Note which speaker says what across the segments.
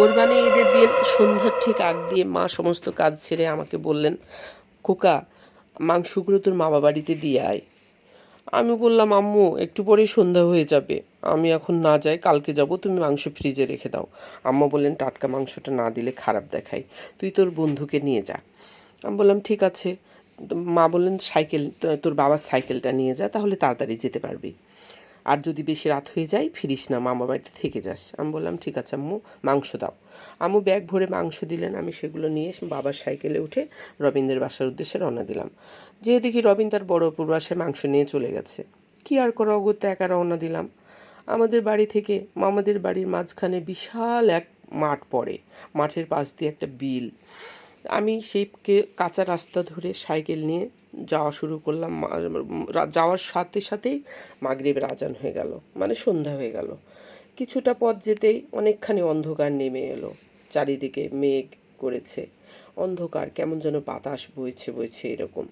Speaker 1: কোরবানি ঈদের দিন সন্ধ্যার ঠিক আগ দিয়ে মা সমস্ত কাজ ছেড়ে আমাকে বললেন, খোকা, মাংসগুলো তোর মামা বাড়িতে দিয়ে আয়। আমি বললাম, আম্মু, একটু পরেই সন্ধ্যা হয়ে যাবে। আমি এখন না যাই, কালকে যাব, তুমি মাংস ফ্রিজে রেখে দাও। আম্মা বললেন, টাটকা মাংসটা না দিলে খারাপ দেখায়। তুই তোর বন্ধুকে নিয়ে যা। আমি বললাম, ঠিক আছে। মা বললেন, সাইকেল, তোর বাবার সাইকেলটা নিয়ে যা, তাহলে তাড়াতাড়ি যেতে পারবি। আর যদি বেশি রাত হয়ে যায়, ফিরিস না, মামা বাড়িতে থেকে যাস। আমি বললাম, ঠিক আছে আম্মু, মাংস দাও। আম্মু ব্যাগ ভরে মাংস দিলেন, আমি সেগুলো নিয়ে বাবার সাইকেলে উঠে রবীন্দ্রের বাসার উদ্দেশ্যে রওনা দিলাম। যেয়ে দেখি রবিন তার বড় অপুর বাসায় মাংস নিয়ে চলে গেছে। কি আর করা, অগত্যা একা রওনা দিলাম? আমাদের বাড়ি থেকে, মামাদের বাড়ির মাঝখানে বিশাল এক মাঠ পড়ে। মাঠের পাশ দিয়ে একটা বিল। আমি সেই কাঁচা রাস্তা ধরে সাইকেল নিয়ে যাওয়া শুরু করলাম। যাওয়ার সাথে সাথেই মাগরিবের রাজান হয়ে গেল মানে সন্ধ্যা হয়ে গেল। কিছুটা পথ যেতেই অনেকখানি অন্ধকার নেমে এলো, চারিদিকে মেঘ করেছে। অন্ধকার, কেমন যেন বাতাস বইছে বইছে এরকম।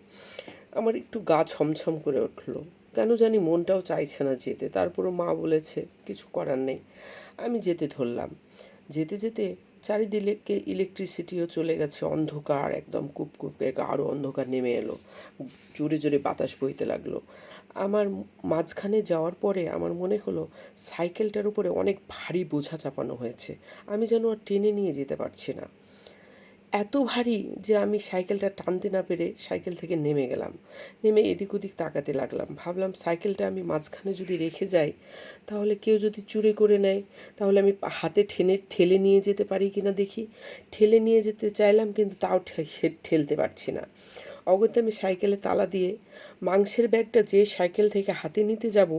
Speaker 1: আমার একটু গা ছমছম করে উঠল, কেন জানি মনটাও চাইছে না যেতে। তারপরও মা বলেছে, কিছু করার নেই। আমি যেতে ধরলাম। যেতে যেতে চারিদিকে ইলেকট্রিসিটিও চলে গেছে, অন্ধকার, একদম কুপ কুপকে গাঢ় অন্ধকার নেমে এলো। জোরে জোরে বাতাস বইতে লাগল। আমার মাঝখানে যাওয়ার পরে আমার মনে হলো সাইকেলটার উপরে অনেক ভারী বোঝা চাপানো হয়েছে। আমি যেন আর টেনে নিয়ে যেতে পারছি না। এত ভারী যে আমি সাইকেলটা টানতে না পেরে সাইকেল থেকে নেমে গেলাম। নেমে এদিক ওদিক তাকাতে লাগলাম। ভাবলাম সাইকেলটা আমি মাঝখানে যদি রেখে যাই, তাহলে কেউ যদি চুরে করে নেয়, তাহলে আমি হাতে ঠেনে, ঠেলে নিয়ে যেতে পারি কিনা দেখি। ঠেলে নিয়ে যেতে চাইলাম কিন্তু তাও ঠেলতে পারছি না। অগত্যা আমি সাইকেলে তালা দিয়ে মাংসের ব্যাগটা যে সাইকেল থেকে হাতে নিতে যাব,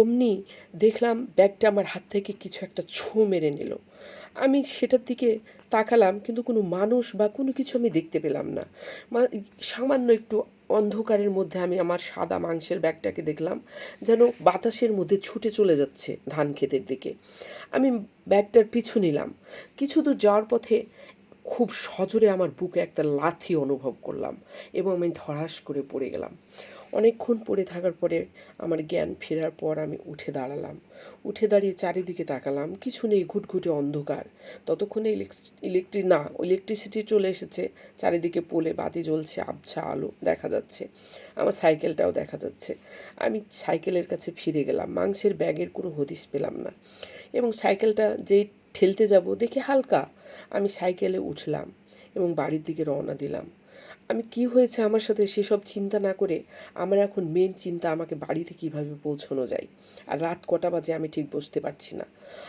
Speaker 1: অমনি দেখলাম ব্যাগটা আমার হাত থেকে কিছু একটা ছো মেরে নিল। আমি সেটার দিকে তাকালাম, কিন্তু কোনো মানুষ বা কোনো কিছু আমি দেখতে পেলাম না। সামান্য একটু অন্ধকারের মধ্যে আমি আমার সাদা মাংসের ব্যাগটাকে দেখলাম, যেন বাতাসের মধ্যে ছুটে চলে যাচ্ছে ধান ক্ষেতের দিকে। আমি ব্যাগটার পিছু নিলাম। কিছু দূর যাওয়ার পথে খুব সজোরে আমার বুকে একটা লাথি অনুভব করলাম এবং আমি ধরাস করে পড়ে গেলাম। অনেকক্ষণ পড়ে থাকার পরে আমার জ্ঞান ফেরার পর আমি উঠে দাঁড়ালাম। উঠে দাঁড়িয়ে চারিদিকে তাকালাম, কিছু নেই, ঘুটঘুটে অন্ধকার। ততক্ষণে ইলেকট্রিক না, ইলেকট্রিসিটি চলে এসেছে, চারিদিকে পোলে বাতি জ্বলছে, আবছা আলো দেখা যাচ্ছে, আমার সাইকেলটাও দেখা যাচ্ছে। আমি সাইকেলের কাছে ফিরে গেলাম, মাংসের ব্যাগের কোনো হদিস পেলাম না এবং সাইকেলটা যেই ঠেলতে যাব দেখি হালকা। আমি সাইকেলে উঠলাম এবং বাড়ির দিকে রওনা দিলাম। আমি কি হয়েছে আমার সাথে সেসব চিন্তা না করে আমার এখন মেন চিন্তা আমাকে বাড়িতে কীভাবে পৌঁছানো যায়? আর রাত কটা বাজে আমি ঠিক বুঝতে পারছি না।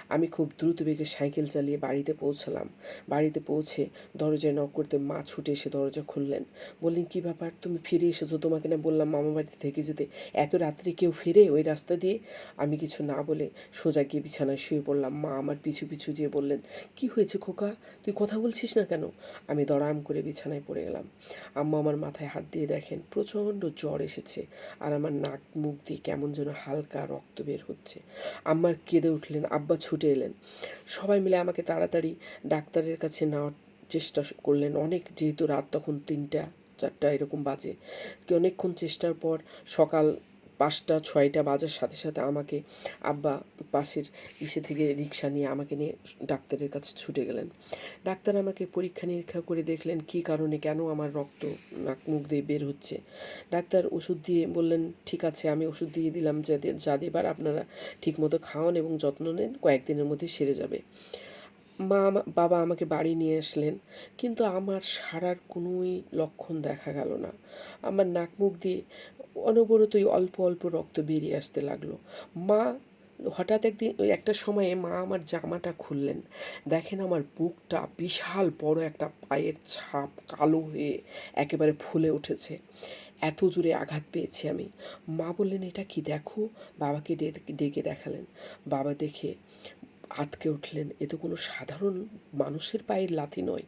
Speaker 1: আমি খুব দ্রুত বেগে সাইকেল চালিয়ে বাড়িতে পৌঁছালাম। বাড়িতে পৌঁছে দরজায় নক করতে মা ছুটে এসে দরজা খুললেন। বললেন, কী ব্যাপার? তুমি ফিরে এসেছ তোমাকে না? বললাম, মামা বাড়িতে থেকে যেতে এত রাত্রে কেউ ফেরে ওই রাস্তা দিয়ে? আমি কিছু না বলে সোজা গিয়ে বিছানায় শুয়ে পড়লাম। মা আমার পিছু পিছু যেয়ে বললেন, কি হয়েছে খোকা? তুই কথা বলছিস না কেন? আমি দড়াম করে বিছানায় পড়ে গেলাম। আম্মা আমার মাথায় হাত দিয়ে দেখেন, প্রচণ্ড জ্বর এসেছে আর আমার নাক মুখ দিয়ে কেমন যেন হালকা রক্ত বের হচ্ছে। আম্মার কেঁদে উঠলেন, আব্বা ছুটে এলেন। সবাই মিলে আমাকে তাড়াতাড়ি ডাক্তারের কাছে নেওয়ার চেষ্টা করলেন। অনেক, যেহেতু রাত তখন তিনটা, চারটা এরকম বাজে। অনেকক্ষণ চেষ্টার পর সকাল পাঁচটা, ছয়টা বাজার সাথে সাথে আমাকে আব্বা পাশের ইসে থেকে রিক্সা নিয়ে আমাকে নিয়ে ডাক্তারের কাছে ছুটে গেলেন। ডাক্তার আমাকে পরীক্ষা নিরীক্ষা করে দেখলেন, কী কারণে কেন আমার রক্ত নাক মুখ দিয়ে বের হচ্ছে। ডাক্তার ওষুধ দিয়ে বললেন, ঠিক আছে, আমি ওষুধ দিয়ে দিলাম যা দে- যা দেবার আপনারা ঠিকমতো খাওয়ান এবং যত্ন নেন, কয়েকদিনের মধ্যে সেরে যাবে। মা বাবা আমাকে বাড়ি নিয়ে আসলেন, কিন্তু আমার সারার কোনোই লক্ষণ দেখা গেল না। আমার নাক মুখ দিয়ে অনবরতই অল্প অল্প রক্ত বেরিয়ে আসতে লাগল। মা, হঠাৎ একদিন, ওই একটা সময়ে মা আমার জামাটা খুললেন। দেখেন আমার বুকটা বিশাল বড় একটা পায়ের ছাপ কালো হয়ে একেবারে ফুলে উঠেছে। এত জোরে আঘাত পেয়েছি আমি। মা বললেন, এটা কি দেখো? বাবাকে ডেকে দেখালেন। বাবা দেখে আতকে উঠলেন। এ তো কোনো সাধারণ মানুষের পায়ের লাথি নয়।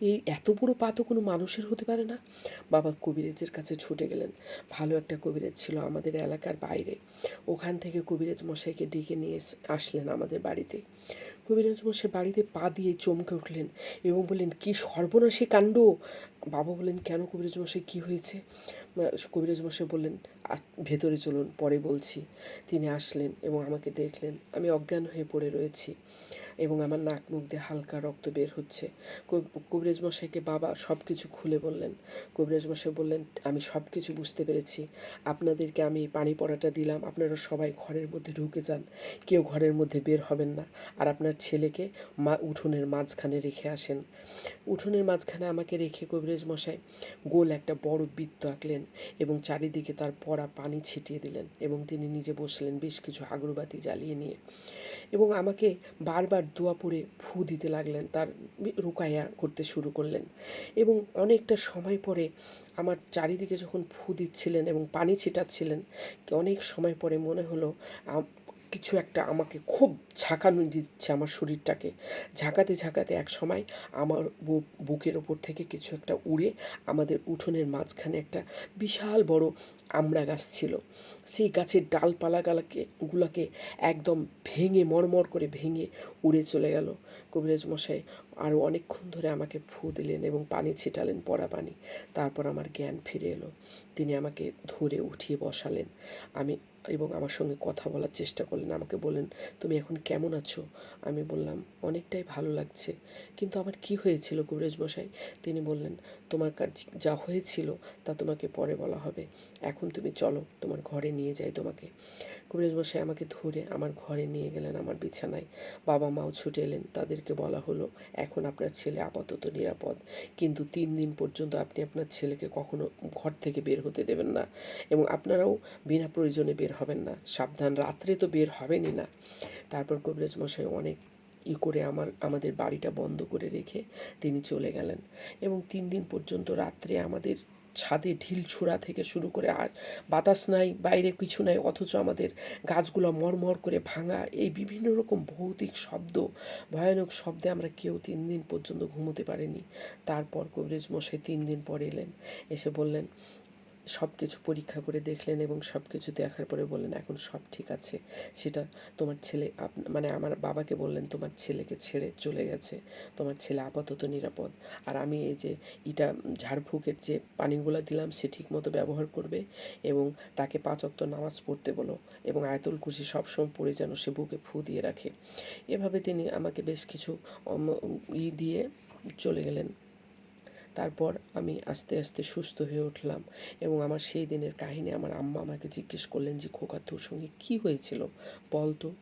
Speaker 1: এই এত বড় পা তো কোনো মানুষের হতে পারে না। বাবা কবিরাজের কাছে ছুটে গেলেন। ভালো একটা কবিরাজ ছিল আমাদের এলাকার বাইরে। ওখান থেকে কবিরাজ মশাইকে ডেকে নিয়ে আসলেন আমাদের বাড়িতে। কবিরাজ মশাই বাড়িতে পা দিয়ে চমকে উঠলেন এবং বললেন, কি সর্বনাশী কাণ্ড! বাবা বললেন, কেন কবিরাজ মশাই, কী হয়েছে? কবিরাজ মশাই বললেন, "আ- ভেতরে চলুন, পরে বলছি। তিনি আসলেন এবং আমাকে দেখলেন। আমি অজ্ঞান হয়ে পড়ে রয়েছি। এবং আমার নাক মুখ দিয়ে হালকা রক্ত বের হচ্ছে। কব- কবিরাজ মশাইকে বাবা সব কিছু খুলে বললেন। কবিরাজ মশাই বললেন, আমি সব কিছু বুঝতে পেরেছি। আপনাদেরকে আমি পানি পড়াটা দিলাম। আপনারা সবাই ঘরের মধ্যে ঢুকে যান। কেউ ঘরের মধ্যে বের হবেন না। আর আপনার ছেলেকে মা উঠোনের মাঝখানে রেখে আসেন। উঠোনের মাঝখানে আমাকে রেখে কবিরাজ মশাই গোল একটা বড় বৃত্ত আঁকলেন এবং চারিদিকে তার পড়া পানি ছিটিয়ে দিলেন এবং তিনি নিজে বসলেন বেশ কিছু আগরবাতি জ্বালিয়ে নিয়ে। এবং আমাকে বারবার দোয়া পড়ে ফু দিতে লাগলেন, তার রুকাইয়া করতে শুরু করলেন। এবং অনেকটা সময় পরে আমার চারিদিকে যখন ফু দিচ্ছিলেন এবং পানি ছিটাচ্ছিলেন, অনেক সময় পরে মনে হলো কিছু একটা আমাকে খুব ঝাঁকানো দিচ্ছে আমার শরীরটাকে। ঝাঁকাতে ঝাঁকাতে এক সময় আমার বুকের ওপর থেকে কিছু একটা উড়ে আমাদের উঠোনের মাঝখানে একটা বিশাল বড় আমড়া গাছ ছিল। সেই গাছের ডালপালাগালাকে, গুলাকে একদম ভেঙে মরমর করে ভেঙে উড়ে চলে গেল। কবিরাজ মশাই আরও অনেকক্ষণ ধরে আমাকে ফু দিলেন এবং পানি ছিটালেন পড়া পানি। তারপর আমার জ্ঞান ফিরে এলো। তিনি আমাকে ধরে উঠিয়ে বসালেন। আমি এবং আমার সঙ্গে কথা বলার চেষ্টা করলেন। আমাকে বললেন, তুমি এখন কেমন আছো? আমি বললাম, অনেকটাই ভালো লাগছে। কিন্তু আমার কি হয়েছিল কবিরাজ মশাই? তিনি বললেন, তোমার কাজ যা হয়েছিল তা তোমাকে পরে বলা হবে। এখন তুমি চলো, তোমার ঘরে নিয়ে যাই তোমাকে। কবিরাজ মশাই আমাকে ধরে আমার ঘরে নিয়ে গেলেন আমার বিছানায়। বাবা মাও ছুটে এলেন। তাদেরকে বলা হলো এখন আপনার ছেলে আপাতত নিরাপদ। কিন্তু তিন দিন পর্যন্ত আপনি আপনার ছেলেকে কখনো ঘর থেকে বের হতে দেবেন না এবং আপনারাও বিনা প্রয়োজনে বের হবেন না। সাবধান রাত্রে তো বের হবেনই না। তারপর কবিরাজ মশাই অনেক ই করে আমার, আমাদের বাড়িটা বন্ধ করে রেখে তিনি চলে গেলেন। এবং তিন দিন পর্যন্ত রাত্রে আমাদের ছাদে ঢিল ছোড়া থেকে শুরু করে আর বাতাস নাই, বাইরে কিছু নাই, অথচ আমাদের গাছগুলো মরমর করে ভাঙা, এই বিভিন্ন রকম ভৌতিক শব্দ, ভয়ানক শব্দে আমরা কেউ তিন দিন পর্যন্ত ঘুমোতে পারিনি। তারপর কবিরাজ মশাই তিন দিন পরে এলেন, এসে বললেন সব কিছু পরীক্ষা করে দেখলেন এবং সব কিছু দেখার পরে বললেন, এখন সব ঠিক আছে। সেটা তোমার ছেলে মানে আমার বাবাকে বললেন, তোমার ছেলেকে ছেড়ে চলে গেছে। তোমার ছেলে আপাতত নিরাপদ। আর আমি এই যে ইটা ঝাড়ফুঁকের যে পানিগুলো দিলাম, সে ঠিক মতো ব্যবহার করবে এবং তাকে পাঁচ অক্ত নামাজ পড়তে বলো এবং আয়তুল কুশি সবসময় পড়ে যেন সে বুকে ফু দিয়ে রাখে। এভাবে তিনি আমাকে বেশ কিছু ই দিয়ে চলে গেলেন। তারপর আমি আস্তে আস্তে সুস্থ হয়ে উঠলাম এবং আমার সেই দিনের কাহিনী আমার আম্মা আমাকে জিজ্ঞেস করলেন যে, খোকা, তোর সঙ্গে কী হয়েছিল? বল তো।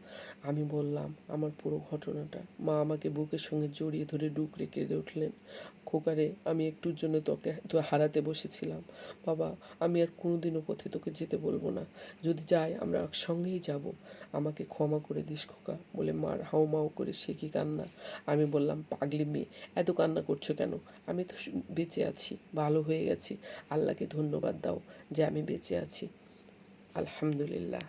Speaker 1: আমি বললাম, আমার পুরো ঘটনাটা। মা আমাকে বুকের সঙ্গে জড়িয়ে ধরে ডুকরে কেঁদে উঠলেন। খোকারে আমি একটুর জন্য তোকে তো হারাতে বসেছিলাম। বাবা, আমি আর কোনোদিনও পথে তোকে যেতে বলব না। যদি যাই, আমরা সঙ্গেই যাব। আমাকে ক্ষমা করে দিস খোকা, বলে মার হাও মাও করে সে কি কান্না? আমি বললাম, পাগলি মেয়ে, এত কান্না করছ কেন? আমি তো বেঁচে আছি ভালো হয়ে গেছি। আল্লাহকে ধন্যবাদ দাও যে আমি বেঁচে আছি। আলহামদুলিল্লাহ।